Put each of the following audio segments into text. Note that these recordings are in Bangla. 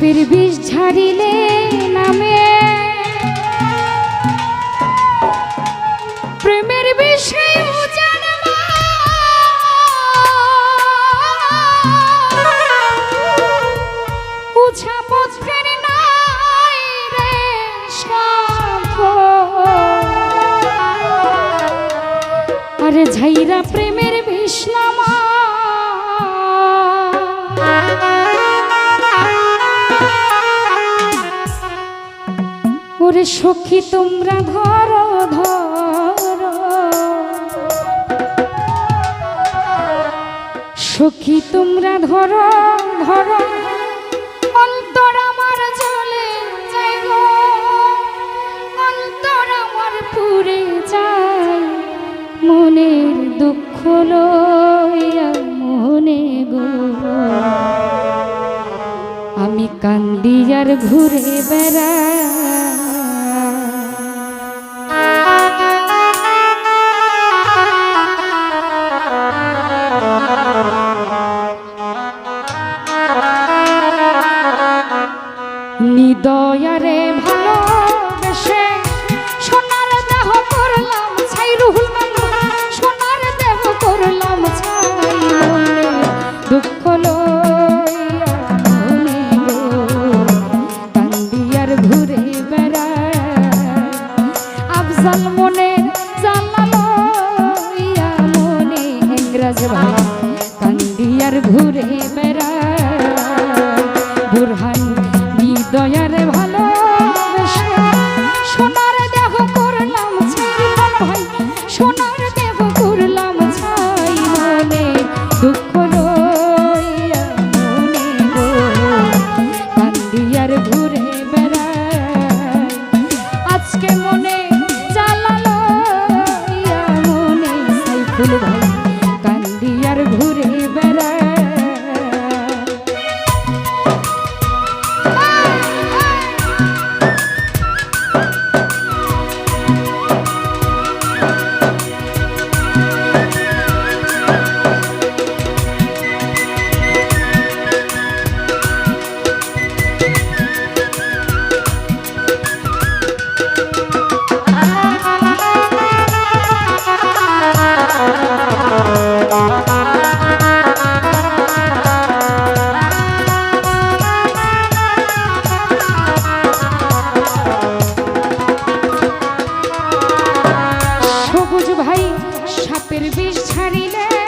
পাপের বিষ ঝাড়িলে নামে। প্রেমের বিষয় আরে ঝাইরা প্রেমে করে সখী, তোমরা ধরো ধরো। সখী, তোমরা ধরো ধরো। অন্তর আমার চলে যাই অন্তর আমার পুরে মনের দুঃখ লইয়া মনে গো। আমি কান্দি আর ঘুরে বেড়া ফুল কান্দিয়ার ঘুরে সাপের বিষ ছাড়িলে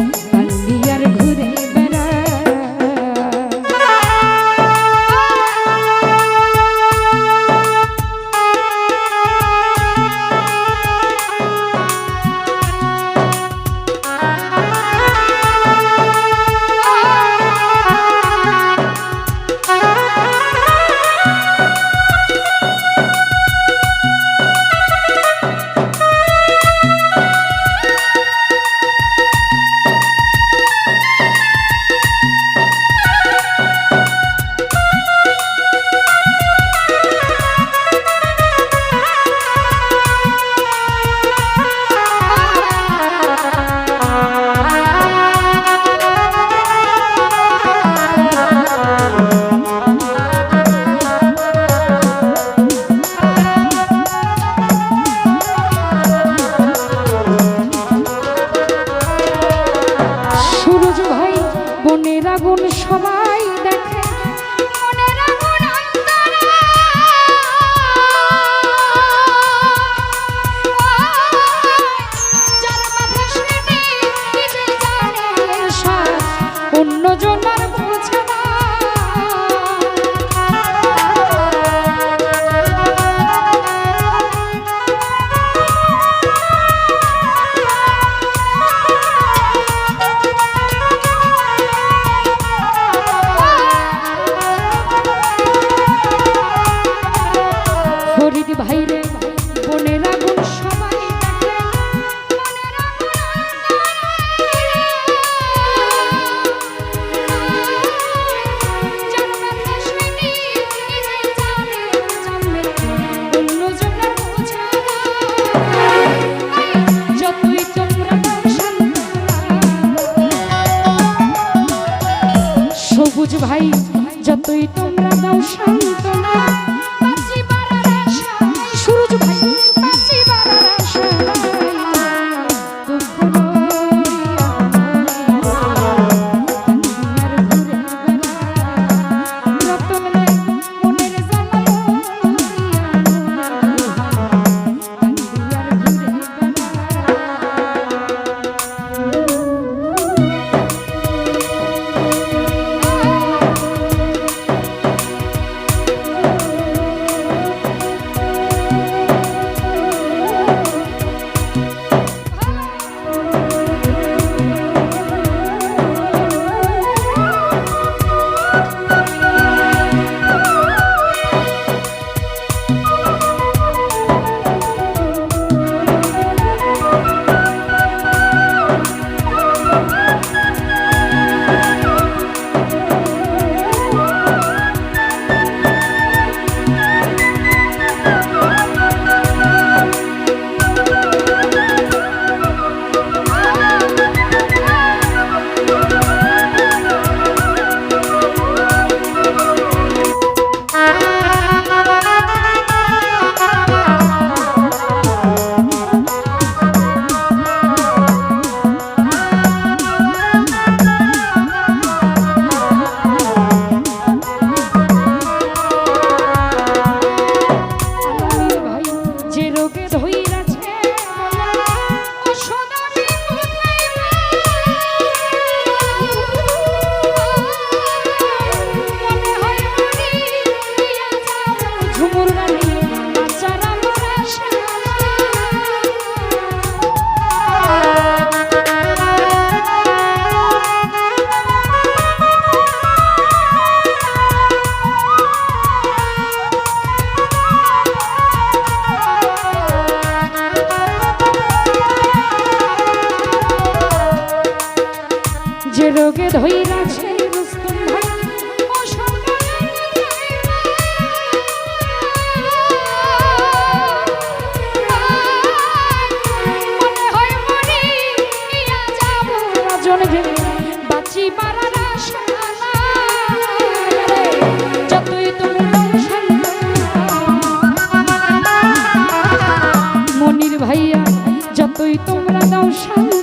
তোমরা দাও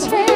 হিমেল ভাই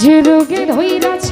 যে রোগে ধৈরাছে